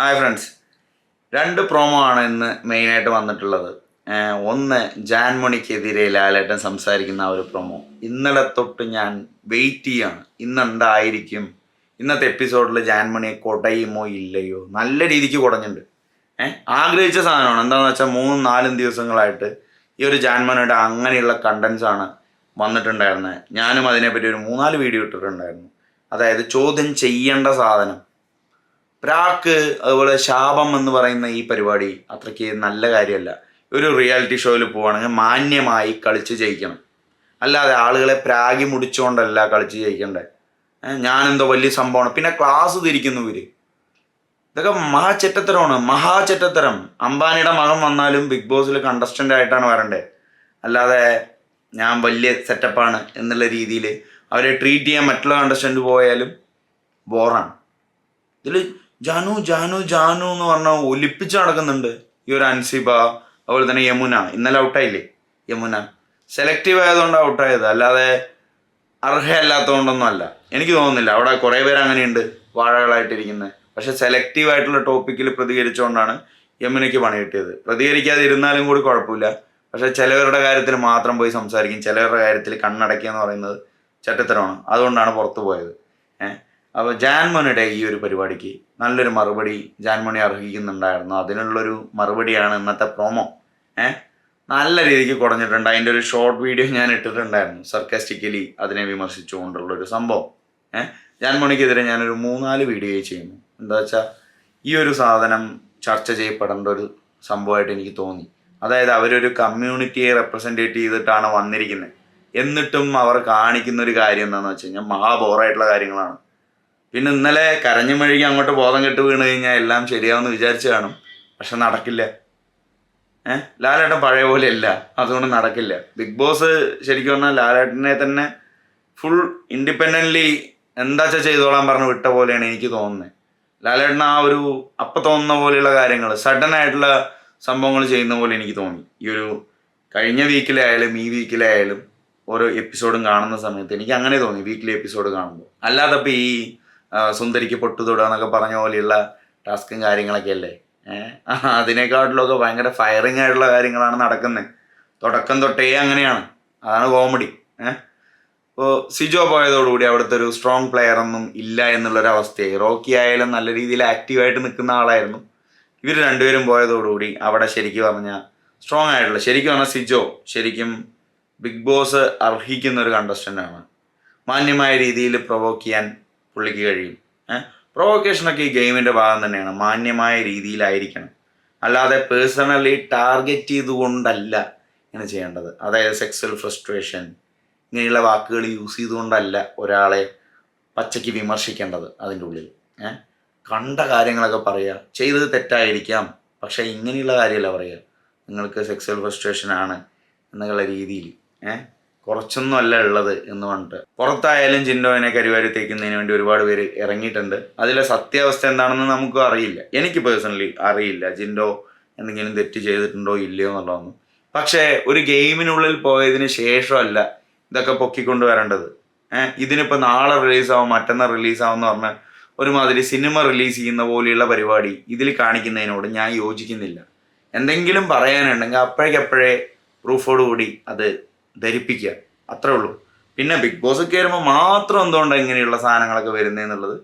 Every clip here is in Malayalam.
ഹായ് ഫ്രണ്ട്സ് രണ്ട് പ്രോമോ ആണ് ഇന്ന് മെയിനായിട്ട് വന്നിട്ടുള്ളത്. ഒന്ന് ജാൻമണിക്കെതിരെ ലാലേട്ടൻ സംസാരിക്കുന്ന ആ ഒരു പ്രൊമോ ഇന്നലെ തൊട്ട് ഞാൻ വെയിറ്റ് ചെയ്യാണ്. ഇന്നെന്തായിരിക്കും? ഇന്നത്തെ എപ്പിസോഡിൽ ജാൻമണിയെ കൊടയുമോ ഇല്ലയോ? നല്ല രീതിക്ക് കുടഞ്ഞിട്ടുണ്ട്. ഏഹ് ആഗ്രഹിച്ച സാധനമാണ്. എന്താണെന്ന് വെച്ചാൽ മൂന്നും നാലും ദിവസങ്ങളായിട്ട് ഈ ഒരു ജാൻമണിയുടെ അങ്ങനെയുള്ള കണ്ടൻസാണ് വന്നിട്ടുണ്ടായിരുന്നത്. ഞാനും അതിനെപ്പറ്റി ഒരു മൂന്നാൽ വീഡിയോ ഇട്ടിട്ടുണ്ടായിരുന്നു. അതായത് ചോദ്യം ചെയ്യേണ്ട സാധനം. പ്രാക്ക് അതുപോലെ ശാപം എന്ന് പറയുന്ന ഈ പരിപാടി അത്രയ്ക്ക് നല്ല കാര്യമല്ല. ഒരു റിയാലിറ്റി ഷോയിൽ പോവുകയാണെങ്കിൽ മാന്യമായി കളിച്ച് ജയിക്കണം. അല്ലാതെ ആളുകളെ പ്രാഗി മുടിച്ചുകൊണ്ടല്ല കളിച്ച് ജയിക്കണ്ടേ. ഞാനെന്തോ വലിയ സംഭവമാണ്. പിന്നെ ക്ലാസ് തിരിക്കുന്നു ഇവർ. ഇതൊക്കെ മഹാചെറ്റത്തരമാണ്. മഹാചെറ്റത്തരം. അംബാനിയുടെ മകൻ വന്നാലും ബിഗ് ബോസിൽ കണ്ടസ്റ്റന്റ് ആയിട്ടാണ് വരണ്ടേ. അല്ലാതെ ഞാൻ വലിയ സെറ്റപ്പാണ് എന്നുള്ള രീതിയിൽ അവരെ ട്രീറ്റ് ചെയ്യാൻ മറ്റുള്ള കണ്ടസ്റ്റന്റ് പോയാലും ബോറാണ് ഇതിൽ ജാനു ജാനു ജാനു എന്ന് പറഞ്ഞാൽ ഒലിപ്പിച്ച് നടക്കുന്നുണ്ട് ഈ ഒരു അൻസിബ അതുപോലെ തന്നെ യമുന. ഇന്നലെ ഔട്ടായില്ലേ യമുന. സെലക്റ്റീവ് ആയതുകൊണ്ട് ഔട്ടായത് അല്ലാതെ അർഹയല്ലാത്തതുകൊണ്ടൊന്നും അല്ല. എനിക്ക് തോന്നുന്നില്ല. അവിടെ കുറേ പേര് അങ്ങനെയുണ്ട് വാഴകളായിട്ടിരിക്കുന്നത് പക്ഷെ സെലക്റ്റീവ് ആയിട്ടുള്ള ടോപ്പിക്കിൽ പ്രതികരിച്ചുകൊണ്ടാണ് യമുനയ്ക്ക് പണി കിട്ടിയത്. പ്രതികരിക്കാതെ ഇരുന്നാലും കൂടി കുഴപ്പമില്ല. പക്ഷെ ചിലവരുടെ കാര്യത്തിൽ മാത്രം പോയി സംസാരിക്കും. ചിലവരുടെ കാര്യത്തിൽ കണ്ണടയ്ക്കുക എന്ന് പറയുന്നത് ചട്ടത്തരമാണ്. അതുകൊണ്ടാണ് പുറത്തു പോയത്. ഏഹ്? അപ്പോൾ ജാൻമോനിയുടെ ഈ ഒരു പരിപാടിക്ക് നല്ലൊരു മറുപടി ജാൻമോണി അർഹിക്കുന്നുണ്ടായിരുന്നു. അതിനുള്ളൊരു മറുപടിയാണ് ഇന്നത്തെ പ്രോമോ ഏഹ് നല്ല രീതിക്ക് കുറഞ്ഞിട്ടുണ്ട് അതിന്റെ ഒരു ഷോർട്ട് വീഡിയോ ഞാൻ ഇട്ടിട്ടുണ്ടായിരുന്നു. സർക്കാസ്റ്റിക്കലി അതിനെ വിമർശിച്ചുകൊണ്ടുള്ള ഒരു സംഭവം. ഏഹ് ജാൻമോണിക്കെതിരെ ഞാനൊരു മൂന്നാൽ വീഡിയോ ചെയ്യുന്നു. എന്താ വെച്ചാൽ ഈ ഒരു സാധനം ചർച്ച ചെയ്യപ്പെടേണ്ട ഒരു സംഭവമായിട്ട് എനിക്ക് തോന്നി. അതായത് അവരൊരു കമ്മ്യൂണിറ്റിയെ റെപ്രസെന്റേറ്റ് ചെയ്തിട്ടാണ് വന്നിരിക്കുന്നത് എന്നിട്ടും അവർ കാണിക്കുന്ന ഒരു കാര്യം എന്താണെന്ന് വെച്ച് കഴിഞ്ഞാൽ മഹാബോറായിട്ടുള്ള കാര്യങ്ങളാണ്. പിന്നെ ഇന്നലെ കരഞ്ഞു മെഴുകി അങ്ങോട്ട് ബോധം കെട്ട് വീണ് കഴിഞ്ഞാൽ എല്ലാം ശരിയാവുമെന്ന് വിചാരിച്ചു കാണും. പക്ഷെ നടക്കില്ല. ഏഹ് ലാലേട്ടൻ പഴയ പോലെ അല്ല അതുകൊണ്ട് നടക്കില്ല. ബിഗ് ബോസ് ശരിക്കും പറഞ്ഞാൽ ലാലേട്ടനെ തന്നെ ഫുൾ ഇൻഡിപെൻഡന്റ്ലി എന്താ വെച്ചാൽ ചെയ്തോളാൻ പറഞ്ഞ് വിട്ട പോലെയാണ് എനിക്ക് തോന്നുന്നത് ലാലേട്ടൻ ആ ഒരു അപ്പം തോന്നുന്ന പോലെയുള്ള കാര്യങ്ങൾ സഡൻ ആയിട്ടുള്ള സംഭവങ്ങൾ ചെയ്യുന്ന പോലെ എനിക്ക് തോന്നി. ഈ ഒരു കഴിഞ്ഞ വീക്കിലായാലും ഈ വീക്കിലായാലും ഓരോ എപ്പിസോഡും കാണുന്ന സമയത്ത് എനിക്ക് അങ്ങനെ തോന്നി വീക്കിലി എപ്പിസോഡ് കാണുമ്പോൾ അല്ലാതെ ഇപ്പം ഈ സുന്ദരിക്ക് പൊട്ടു തൊടുക എന്നൊക്കെ പറഞ്ഞ പോലെയുള്ള ടാസ്കും കാര്യങ്ങളൊക്കെ അല്ലേ അതിനേക്കാട്ടിലൊക്കെ ഭയങ്കര ഫയറിങ് ആയിട്ടുള്ള കാര്യങ്ങളാണ് നടക്കുന്നത് തുടക്കം തൊട്ടേ അങ്ങനെയാണ്. അതാണ് കോമഡി ഇപ്പോൾ സിജോ പോയതോടുകൂടി അവിടുത്തെ ഒരു സ്ട്രോങ് പ്ലെയർ ഒന്നും ഇല്ല എന്നുള്ളൊരു അവസ്ഥയായി റോക്കി ആയാലും നല്ല രീതിയിൽ ആക്റ്റീവായിട്ട് നിൽക്കുന്ന ആളായിരുന്നു. ഇവർ രണ്ടുപേരും പോയതോടുകൂടി അവിടെ ശരിക്കും പറഞ്ഞാൽ സ്ട്രോങ് ആയിട്ടുള്ള ശരിക്കും പറഞ്ഞാൽ സിജോ ശരിക്കും ബിഗ് ബോസ് അർഹിക്കുന്ന ഒരു കണ്ടസ്റ്റന്റ് ആണ്. മാന്യമായ രീതിയിൽ പ്രൊവോക്ക് ചെയ്യാൻ പുള്ളിക്ക് കഴിയും. ഏഹ് പ്രൊവക്കേഷനൊക്കെ ഈ ഗെയിമിന്റെ ഭാഗം തന്നെയാണ്. മാന്യമായ രീതിയിലായിരിക്കണം. അല്ലാതെ പേഴ്സണലി ടാർഗറ്റ് ചെയ്തുകൊണ്ടല്ല ഇങ്ങനെ ചെയ്യേണ്ടത്. അതായത് സെക്സ്വൽ ഫ്രസ്ട്രേഷൻ ഇങ്ങനെയുള്ള വാക്കുകൾ യൂസ് ചെയ്തുകൊണ്ടല്ല ഒരാളെ പച്ചയ്ക്ക് വിമർശിക്കേണ്ടത് അതിന്റെ ഉള്ളിൽ. ഏഹ് കണ്ട കാര്യങ്ങളൊക്കെ പറയുക. ചെയ്തത് തെറ്റായിരിക്കാം. പക്ഷേ ഇങ്ങനെയുള്ള കാര്യമല്ല പറയുക. നിങ്ങൾക്ക് സെക്സ്വൽ ഫ്രസ്ട്രേഷൻ ആണ് എന്നുള്ള രീതിയിൽ. ഏഹ് കുറച്ചൊന്നും അല്ല ഉള്ളത് എന്ന് പറഞ്ഞിട്ട്. പുറത്തായാലും ചിന്നോവിനെ കരിവാരി തേക്കുന്നതിന് വേണ്ടി ഒരുപാട് പേര് ഇറങ്ങിയിട്ടുണ്ട്. അതിലെ സത്യാവസ്ഥ എന്താണെന്ന് നമുക്ക് അറിയില്ല. എനിക്ക് പേഴ്സണലി അറിയില്ല. ജിൻഡോ എന്തെങ്കിലും തെറ്റ് ചെയ്തിട്ടുണ്ടോ ഇല്ലയോ എന്നുള്ളതൊന്നും. പക്ഷേ ഒരു ഗെയിമിനുള്ളിൽ പോയതിന് ശേഷമല്ല ഇതൊക്കെ പൊക്കിക്കൊണ്ട് വരേണ്ടത്. ഏഹ് ഇതിനിപ്പോൾ നാളെ റിലീസാവും മറ്റന്നാൾ റിലീസാവും എന്ന് പറഞ്ഞാൽ ഒരുമാതിരി സിനിമ റിലീസ് ചെയ്യുന്ന പോലെയുള്ള പരിപാടി ഇതിൽ കാണിക്കുന്നതിനോട് ഞാൻ യോജിക്കുന്നില്ല. എന്തെങ്കിലും പറയാനുണ്ടെങ്കിൽ അപ്പോഴേക്കപ്പോഴേ പ്രൂഫോട് കൂടി അത് ധരിപ്പിക്കുക. അത്രേ ഉള്ളൂ. പിന്നെ ബിഗ് ബോസ് കയറുമ്പോൾ മാത്രം എന്തുകൊണ്ടാണ് ഇങ്ങനെയുള്ള സാധനങ്ങളൊക്കെ വരുന്നതെന്നുള്ളത്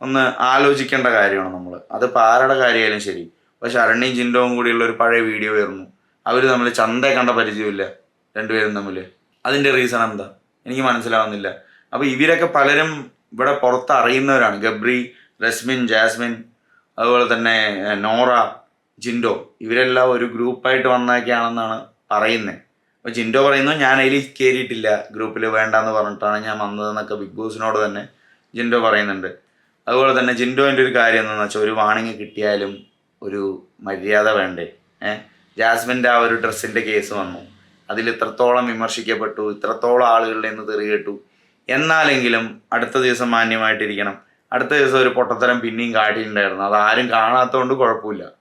ഒന്ന് ആലോചിക്കേണ്ട കാര്യമാണ് നമ്മൾ അത് പാരയുടെ കാര്യമായാലും ശരി. ഇപ്പോൾ ശരണ്യും ജിൻഡോവും കൂടിയുള്ള ഒരു പഴയ വീഡിയോ വരുന്നു. അവർ തമ്മിൽ ചന്തയെ കണ്ട പരിചയമില്ല രണ്ടുപേരും തമ്മിൽ അതിന്റെ റീസൺ എന്താ? എനിക്ക് മനസ്സിലാവുന്നില്ല. അപ്പോൾ ഇവരൊക്കെ പലരും ഇവിടെ പുറത്ത് അറിയുന്നവരാണ്. ഗബ്രി റസ്മിൻ ജാസ്മിൻ അതുപോലെ തന്നെ നോറ ജിൻഡോ. ഇവരെല്ലാം ഒരു ഗ്രൂപ്പായിട്ട് വന്നൊക്കെയാണെന്നാണ് പറയുന്നത് അപ്പോൾ ജിൻഡോ പറയുന്നു ഞാൻ അതിൽ കയറിയിട്ടില്ല. ഗ്രൂപ്പിൽ വേണ്ടാന്ന് പറഞ്ഞിട്ടാണ് ഞാൻ വന്നതെന്നൊക്കെ ബിഗ് ബോസിനോട് തന്നെ ജിൻഡോ പറയുന്നുണ്ട്. അതുപോലെ തന്നെ ജിൻഡോന്റെ ഒരു കാര്യം എന്താണെന്ന് വെച്ചാൽ ഒരു വാണിംഗ് കിട്ടിയാലും ഒരു മര്യാദ വേണ്ടേ? ഏഹ് ജാസ്മിന്റെ ആ ഒരു ഡ്രസ്സിന്റെ കേസ് വന്നു. അതിൽ ഇത്രത്തോളം വിമർശിക്കപ്പെട്ടു ഇത്രത്തോളം ആളുകളുടെ നിന്ന് തെറി കേട്ടു. എന്നാലെങ്കിലും അടുത്ത ദിവസം മാന്യമായിട്ടിരിക്കണം. അടുത്ത ദിവസം ഒരു പൊട്ടത്തരം പിന്നെയും കാട്ടിയിട്ടുണ്ടായിരുന്നു. അത് ആരും കാണാത്തതുകൊണ്ട് കുഴപ്പമില്ല.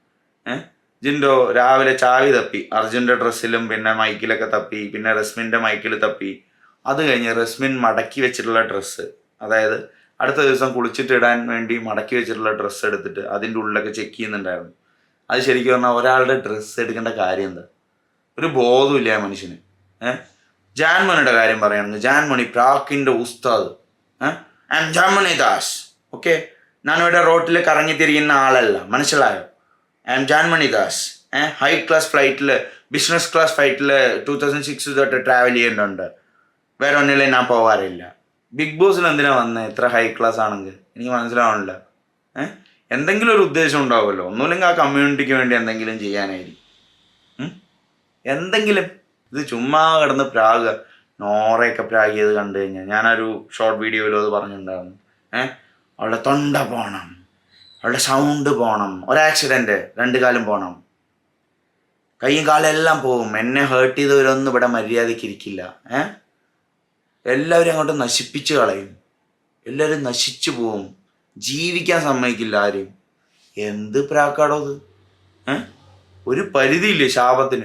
ജിൻഡോ രാവിലെ ചാവി തപ്പി അർജുന്റെ ഡ്രസ്സിലും പിന്നെ മൈക്കിലൊക്കെ തപ്പി പിന്നെ റസ്മിന്റെ മൈക്കിൽ തപ്പി. അത് കഴിഞ്ഞ് റസ്മിൻ മടക്കി വെച്ചിട്ടുള്ള ഡ്രസ്സ് അതായത് അടുത്ത ദിവസം കുളിച്ചിട്ടിടാൻ വേണ്ടി മടക്കി വെച്ചിട്ടുള്ള ഡ്രസ്സ് എടുത്തിട്ട് അതിന്റെ ഉള്ളിലൊക്കെ ചെക്ക് ചെയ്യുന്നുണ്ടായിരുന്നു. അത് ശരിക്കും പറഞ്ഞാൽ ഒരാളുടെ ഡ്രസ്സ് എടുക്കേണ്ട കാര്യം എന്താ? ഒരു ബോധമില്ല ആ മനുഷ്യന്. ഏഹ് ജാൻമണിയുടെ കാര്യം പറയുകയാണെങ്കിൽ ജാൻമണി പ്രാക്കിന്റെ ഉസ്താദ്. ഏഹ് ജാൻമണി ദാസ്. ഓക്കെ ഞാനിവിടെ റോട്ടിൽ കറങ്ങിത്തിരിക്കുന്ന ആളല്ല മനസ്സിലായോ M Janmani Das high class ഫ്ലൈറ്റിൽ ബിസിനസ് ക്ലാസ് ഫ്ലൈറ്റിൽ ടൂ തൗസൻഡ് സിക്സ് തൊട്ട് ട്രാവൽ ചെയ്യുന്നുണ്ട് വേറെ ഒന്നിലും ഞാൻ പോവാറില്ല. ബിഗ് ബോസിൽ എന്തിനാ വന്നത് എത്ര ഹൈ ക്ലാസ് ആണെങ്കിൽ എനിക്ക് മനസ്സിലാവണില്ല. ഏഹ് എന്തെങ്കിലും ഒരു ഉദ്ദേശം ഉണ്ടാവുമല്ലോ. ഒന്നുമില്ലെങ്കിൽ ആ കമ്മ്യൂണിറ്റിക്ക് വേണ്ടി എന്തെങ്കിലും ചെയ്യാനായിരിക്കും? എന്തെങ്കിലും? ഇത് ചുമ്മാ കിടന്ന് പ്രാഗ് നോറയൊക്കെ പ്രാഗിയത് കണ്ടു കഴിഞ്ഞാൽ ഞാനൊരു ഷോർട്ട് വീഡിയോയിലും അത് പറഞ്ഞിട്ടുണ്ടായിരുന്നു ഏഹ് അവളുടെ തൊണ്ട പോണം. അവളുടെ സൗണ്ട് പോകണം ഒരു ആക്സിഡന്റ് രണ്ട് കാലം പോകണം കൈയും കാലും എല്ലാം പോകും. എന്നെ ഹേർട്ട് ചെയ്തവരൊന്നും ഇവിടെ മര്യാദയ്ക്ക് ഇരിക്കില്ല. ഏ? എല്ലാവരും അങ്ങോട്ട് നശിപ്പിച്ച് കളയും. എല്ലാവരും നശിച്ചു പോവും. ജീവിക്കാൻ സമ്മതിക്കില്ല ആരും. എന്ത് പ്രാക്കാടോ അത്? ഏ? ഒരു പരിധിയില്ലേ ശാപത്തിന്?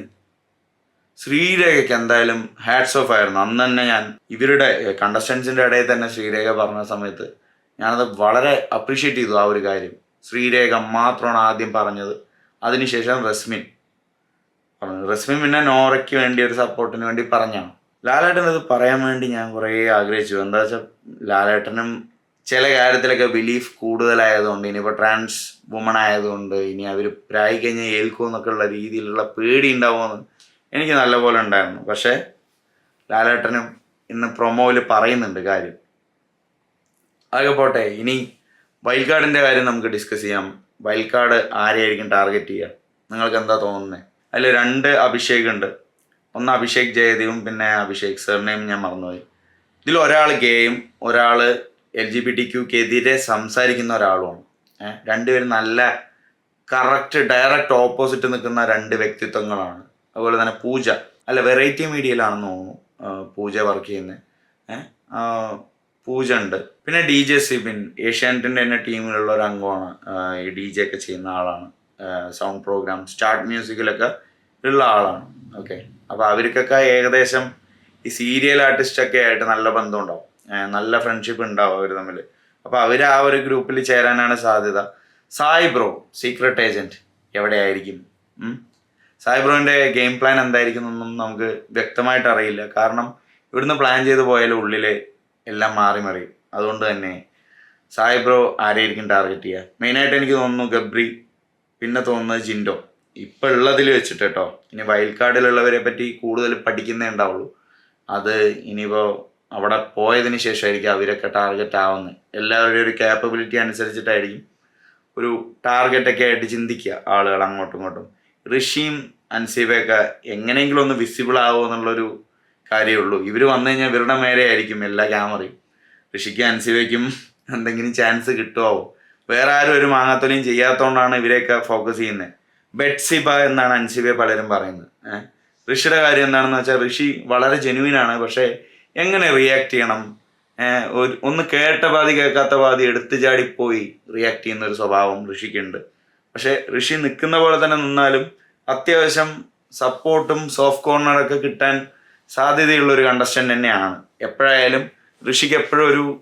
ശ്രീരേഖയ്ക്ക് എന്തായാലും ഹാറ്റ്സ് ഓഫ് ആയിരുന്നു. അന്ന് തന്നെ ഞാൻ ഇവരുടെ കണ്ടസ്റ്റൻസിന്റെ ഇടയിൽ തന്നെ ശ്രീരേഖ പറഞ്ഞ സമയത്ത് ഞാനത് വളരെ അപ്രീഷിയേറ്റ് ചെയ്തു ആ ഒരു കാര്യം. ശ്രീരേഖ മാത്രമാണ് ആദ്യം പറഞ്ഞത്. അതിനുശേഷം റസ്മിൻ പറഞ്ഞു. റസ്മിൻ പിന്നെ നോറയ്ക്ക് വേണ്ടി ഒരു സപ്പോർട്ടിന് വേണ്ടി പറഞ്ഞാണ്. ലാലേട്ടൻ ഇത് പറയാൻ വേണ്ടി ഞാൻ കുറേ ആഗ്രഹിച്ചു. എന്താ വെച്ചാൽ ലാലേട്ടനും ചില കാര്യത്തിലൊക്കെ ബിലീഫ് കൂടുതലായതുകൊണ്ട് ഇനിയിപ്പോൾ ട്രാൻസ് വുമൺ ആയതുകൊണ്ട് ഇനി അവർ പ്രായി കഴിഞ്ഞാൽ ഏൽക്കും എന്നൊക്കെ ഉള്ള രീതിയിലുള്ള പേടി ഉണ്ടാവുമെന്ന് എനിക്ക് നല്ലപോലെ ഉണ്ടായിരുന്നു. പക്ഷേ ലാലേട്ടനും ഇന്ന് പ്രൊമോയിൽ പറയുന്നുണ്ട് കാര്യം. അതൊക്കെ പോട്ടെ ഇനി വൈൽഡ് കാർഡിന്റെ കാര്യം നമുക്ക് ഡിസ്കസ് ചെയ്യാം. വൈൽഡ് കാർഡ് ആരെയായിരിക്കും ടാർഗറ്റ് ചെയ്യുക? നിങ്ങൾക്ക് എന്താ തോന്നുന്നത് അതിൽ രണ്ട് അഭിഷേക് ഉണ്ട് ഒന്ന് അഭിഷേക് ജയദേവും പിന്നെ അഭിഷേക് സർനെയും ഞാൻ മറന്നുപോയി. ഇതിൽ ഒരാൾ ഗേയും ഒരാൾ എൽ ജി ബി ടി ക്യൂക്കെതിരെ സംസാരിക്കുന്ന ഒരാളുമാണ്. രണ്ടുപേരും നല്ല കറക്റ്റ് ഡയറക്റ്റ് ഓപ്പോസിറ്റ് നിൽക്കുന്ന രണ്ട് വ്യക്തിത്വങ്ങളാണ്. അതുപോലെ തന്നെ പൂജ. അല്ല വെറൈറ്റി മീഡിയയിലാണെന്ന് തോന്നുന്നു പൂജ വർക്ക് ചെയ്യുന്നത് പൂജ ഉണ്ട്. പിന്നെ ഡി ജെ സിബിൻ ഏഷ്യാനെറ്റിന്റെ തന്നെ ടീമിലുള്ള ഒരു അംഗമാണ് ഈ ഡി ജെ ഒക്കെ ചെയ്യുന്ന ആളാണ്. സൗണ്ട് പ്രോഗ്രാം സ്റ്റാർട്ട് മ്യൂസിക്കിലൊക്കെ ഉള്ള ആളാണ്. ഓക്കെ അപ്പോൾ അവർക്കൊക്കെ ഏകദേശം ഈ സീരിയൽ ആർട്ടിസ്റ്റൊക്കെ ആയിട്ട് നല്ല ബന്ധം ഉണ്ടാവും. നല്ല ഫ്രണ്ട്ഷിപ്പ് ഉണ്ടാവും അവർ തമ്മിൽ. അപ്പോൾ അവർ ആ ഒരു ഗ്രൂപ്പിൽ ചേരാനാണ് സാധ്യത. സായി ബ്രോ സീക്രട്ട് ഏജന്റ് എവിടെയായിരിക്കും? സായി ബ്രോന്റെ ഗെയിം പ്ലാൻ എന്തായിരിക്കും എന്നൊന്നും നമുക്ക് വ്യക്തമായിട്ട് അറിയില്ല. കാരണം ഇവിടുന്ന് പ്ലാൻ ചെയ്ത് പോയാലും ഉള്ളിൽ എല്ലാം മാറി മറിയും അതുകൊണ്ട് തന്നെ സായി ബ്രോ ആരെയായിരിക്കും ടാർഗറ്റ് ചെയ്യുക മെയിനായിട്ട് എനിക്ക് തോന്നുന്നു ഗബ്രി പിന്നെ തോന്നുന്നത് ജിൻഡോ. ഇപ്പം ഉള്ളതിൽ വെച്ചിട്ട് കേട്ടോ ഇനി വൈൽഡ് കാർഡിലുള്ളവരെ പറ്റി കൂടുതൽ പഠിക്കുന്നേ ഉണ്ടാവുള്ളൂ. അത് ഇനിയിപ്പോൾ അവിടെ പോയതിന് ശേഷമായിരിക്കും അവരൊക്കെ ടാർഗറ്റ് ആവുന്നത് എല്ലാവരുടെയും ഒരു ക്യാപ്പബിലിറ്റി അനുസരിച്ചിട്ടായിരിക്കും ഒരു ടാർഗറ്റൊക്കെ ആയിട്ട് ചിന്തിക്കുക ആളുകൾ അങ്ങോട്ടും ഇങ്ങോട്ടും. ഋഷിയും അൻസീബയൊക്കെ എങ്ങനെയെങ്കിലും ഒന്ന് വിസിബിൾ ആവുമോ എന്നുള്ളൊരു കാര്യമേ ഉള്ളൂ ഇവർ വന്നു കഴിഞ്ഞാൽ ഇവരുടെ മേലെ ആയിരിക്കും എല്ലാ ക്യാമറയും. ഋഷിക്കും അൻസീബയ്ക്കും എന്തെങ്കിലും ചാൻസ് കിട്ടുമോ വേറെ ആരും ഒരു മാങ്ങാത്തൊലിയും ചെയ്യാത്തതുകൊണ്ടാണ് ഇവരെയൊക്കെ ഫോക്കസ് ചെയ്യുന്നത് ബെഡ്സിബ എന്നാണ് അൻസിബയെ പലരും പറയുന്നത്. ഋഷിയുടെ കാര്യം എന്താണെന്ന് വെച്ചാൽ ഋഷി വളരെ ജെനുവിനാണ് പക്ഷേ എങ്ങനെ റിയാക്ട് ചെയ്യണം? ഒരു ഒന്ന് കേട്ട പാതി കേൾക്കാത്ത പാതി എടുത്തു ചാടിപ്പോയി റിയാക്ട് ചെയ്യുന്ന ഒരു സ്വഭാവം ഋഷിക്കുണ്ട്. പക്ഷേ ഋഷി നിൽക്കുന്ന പോലെ തന്നെ നിന്നാലും അത്യാവശ്യം സപ്പോർട്ടും സോഫ്റ്റ് കോർണറൊക്കെ കിട്ടാൻ സാധ്യതയുള്ള ഒരു കണ്ടസ്റ്റന്റ് തന്നെയാണ്. എപ്പോഴായാലും ഋഷിക്ക് എപ്പോഴും ഒരു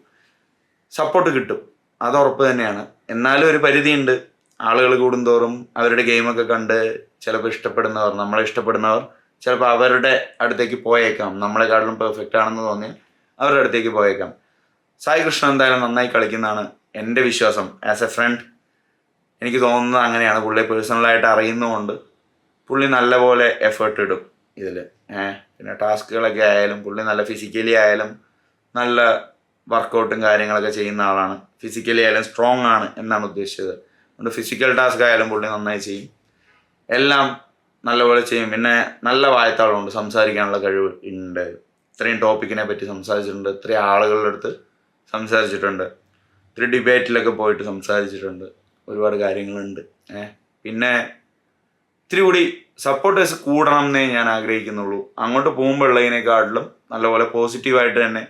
സപ്പോർട്ട് കിട്ടും. അത് ഉറപ്പ് തന്നെയാണ്. എന്നാലും ഒരു പരിധിയുണ്ട്. ആളുകൾ കൂടുന്തോറും അവരുടെ ഗെയിമൊക്കെ കണ്ട് ചിലപ്പോൾ ഇഷ്ടപ്പെടുന്നവർ നമ്മളെ ഇഷ്ടപ്പെടുന്നവർ ചിലപ്പോൾ അവരുടെ അടുത്തേക്ക് പോയേക്കാം. നമ്മളെക്കാട്ടിലും പെർഫെക്റ്റ് ആണെന്ന് തോന്നി അവരുടെ അടുത്തേക്ക് പോയേക്കാം. സായി കൃഷ്ണൻ എന്തായാലും നന്നായി കളിക്കുന്നതാണ് എന്റെ വിശ്വാസം. ആസ് എ ഫ്രണ്ട് എനിക്ക് തോന്നുന്നത് അങ്ങനെയാണ്. പുള്ളിയെ പേഴ്സണലായിട്ട് അറിയുന്നതുകൊണ്ട് പുള്ളി നല്ലപോലെ എഫേർട്ട് ഇടും. ഇതിൽ പിന്നെ ടാസ്കുകളൊക്കെ ആയാലും പുള്ളി നല്ല ഫിസിക്കലി ആയാലും നല്ല വർക്കൗട്ടും കാര്യങ്ങളൊക്കെ ചെയ്യുന്ന ആളാണ്. ഫിസിക്കലി ആയാലും സ്ട്രോങ് ആണ് എന്നാണ് ഉദ്ദേശിച്ചത്. അതുകൊണ്ട് ഫിസിക്കൽ ടാസ്ക് ആയാലും പുള്ളി നന്നായി ചെയ്യും. എല്ലാം നല്ലപോലെ ചെയ്യും. പിന്നെ നല്ല വായത്താളമുണ്ട്. സംസാരിക്കാനുള്ള കഴിവ് ഉണ്ട് ഇത്രയും ടോപ്പിക്കിനെ പറ്റി സംസാരിച്ചിട്ടുണ്ട്. ഇത്രയും ആളുകളുടെ അടുത്ത് സംസാരിച്ചിട്ടുണ്ട്. ഇത്ര ഡിബേറ്റിലൊക്കെ പോയിട്ട് സംസാരിച്ചിട്ടുണ്ട്. ഒരുപാട് കാര്യങ്ങളുണ്ട്. ഏഹ് പിന്നെ ഇത്തിരി കൂടി സപ്പോർട്ടേഴ്സ് കൂടണം എന്നേ ഞാൻ ആഗ്രഹിക്കുന്നുള്ളൂ. അങ്ങോട്ട് പോകുമ്പോൾ ഉള്ളതിനെക്കാട്ടിലും നല്ലപോലെ പോസിറ്റീവായിട്ട് തന്നെ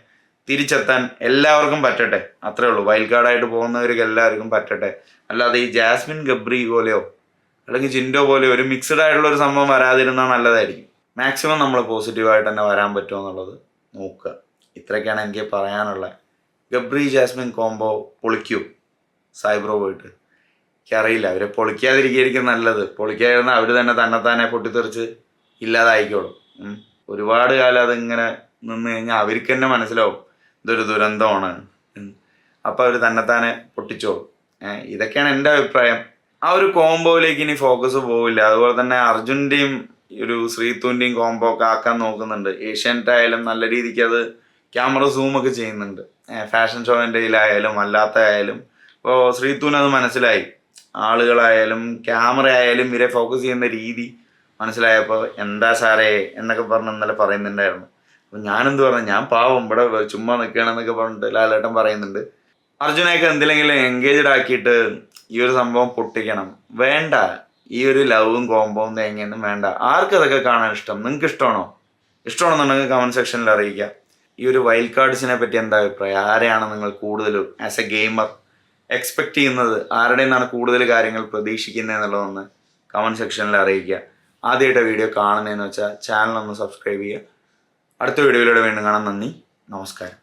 തിരിച്ചെത്താൻ എല്ലാവർക്കും പറ്റട്ടെ. അത്രേ ഉള്ളൂ. വൈൽഡ് കാർഡായിട്ട് പോകുന്നവർക്ക് എല്ലാവർക്കും പറ്റട്ടെ. അല്ലാതെ ഈ ജാസ്മിൻ ഗബ്രി പോലെയോ അല്ലെങ്കിൽ ജിൻഡോ പോലെയോ ഒരു മിക്സഡ് ആയിട്ടുള്ള ഒരു സംഭവം വരാതിരുന്നാൽ നല്ലതായിരിക്കും. മാക്സിമം നമ്മൾ പോസിറ്റീവായിട്ട് തന്നെ വരാൻ പറ്റുമോ എന്നുള്ളത് നോക്കുക. ഇത്രയൊക്കെയാണ് എനിക്ക് പറയാനുള്ളത്. ഗബ്രി ജാസ്മിൻ കോംബോ പൊളിക്കൂ. സൈബ്രോ പോയിട്ട്. എനിക്കറിയില്ല. അവരെ പൊളിക്കാതിരിക്കുകയായിരിക്കും നല്ലത്. പൊളിക്കാതിരുന്ന അവർ തന്നെ തന്നെത്താനെ പൊട്ടിത്തെറിച്ച് ഇല്ലാതായിക്കോളും. ഒരുപാട് കാലം അതിങ്ങനെ നിന്ന് കഴിഞ്ഞാൽ അവർക്ക് തന്നെ മനസ്സിലാവും ഇതൊരു ദുരന്തമാണ്. അപ്പോൾ അവർ തന്നെത്താനെ പൊട്ടിച്ചോളും. ഇതൊക്കെയാണ് എന്റെ അഭിപ്രായം. ആ ഒരു കോംബോയിലേക്ക് ഇനി ഫോക്കസ് പോവില്ല. അതുപോലെ തന്നെ അർജുന്റെയും ഒരു ശ്രീത്തുവിന്റെയും കോംബോ ഒക്കെ ആക്കാൻ നോക്കുന്നുണ്ട്. ഏഷ്യന്റെ ആയാലും നല്ല രീതിക്ക് അത് ക്യാമറ സൂമൊക്കെ ചെയ്യുന്നുണ്ട്. ഫാഷൻ ഷോയിന്റെയിലായാലും അല്ലാത്ത ആയാലും ഇപ്പോൾ ശ്രീത്തുവിന് അത് മനസ്സിലായി. ആളുകളായാലും ക്യാമറ ആയാലും ഇവരെ ഫോക്കസ് ചെയ്യുന്ന രീതി മനസ്സിലായപ്പോൾ എന്താ സാറേ എന്നൊക്കെ പറഞ്ഞ് ഇന്നലെ പറയുന്നുണ്ടായിരുന്നു. അപ്പം ഞാനെന്ത് പറഞ്ഞു? ഞാൻ പാവം ഇവിടെ ചുമ്മാ നിൽക്കുകയാണെന്നൊക്കെ പറഞ്ഞിട്ട് ലാലേട്ടൻ പറയുന്നുണ്ട്. അർജുനെയൊക്കെ എന്തിലെങ്കിലും എൻഗേജ്ഡ് ആക്കിയിട്ട് ഈ ഒരു സംഭവം പൊട്ടിക്കണം. വേണ്ട. ഈ ഒരു ലവും കോമ്പവും തേങ്ങയൊന്നും വേണ്ട. ആർക്കതൊക്കെ കാണാൻ ഇഷ്ടം? നിങ്ങൾക്ക് ഇഷ്ടമാണോ? ഇഷ്ടമാണെന്നുണ്ടെങ്കിൽ കമന്റ് സെക്ഷനിൽ അറിയിക്കുക ഈ ഒരു വൈൽഡ് കാർഡ്സിനെ പറ്റി എന്താ അഭിപ്രായം? ആരെയാണ് നിങ്ങൾ കൂടുതലും ആസ് എ ഗെയിമർ എക്സ്പെക്ട് ചെയ്യുന്നത് ആരുടെ നിന്നാണ് കൂടുതൽ കാര്യങ്ങൾ പ്രതീക്ഷിക്കുന്നത് എന്നുള്ളതൊന്ന് കമന്റ് സെക്ഷനിൽ അറിയിക്കുക. ആദ്യമായിട്ട് വീഡിയോ കാണുന്നതെന്ന് വെച്ചാൽ ചാനൽ ഒന്ന് സബ്സ്ക്രൈബ് ചെയ്യുക. അടുത്ത വീഡിയോയിലൂടെ വീണ്ടും കാണാൻ നന്ദി. നമസ്കാരം.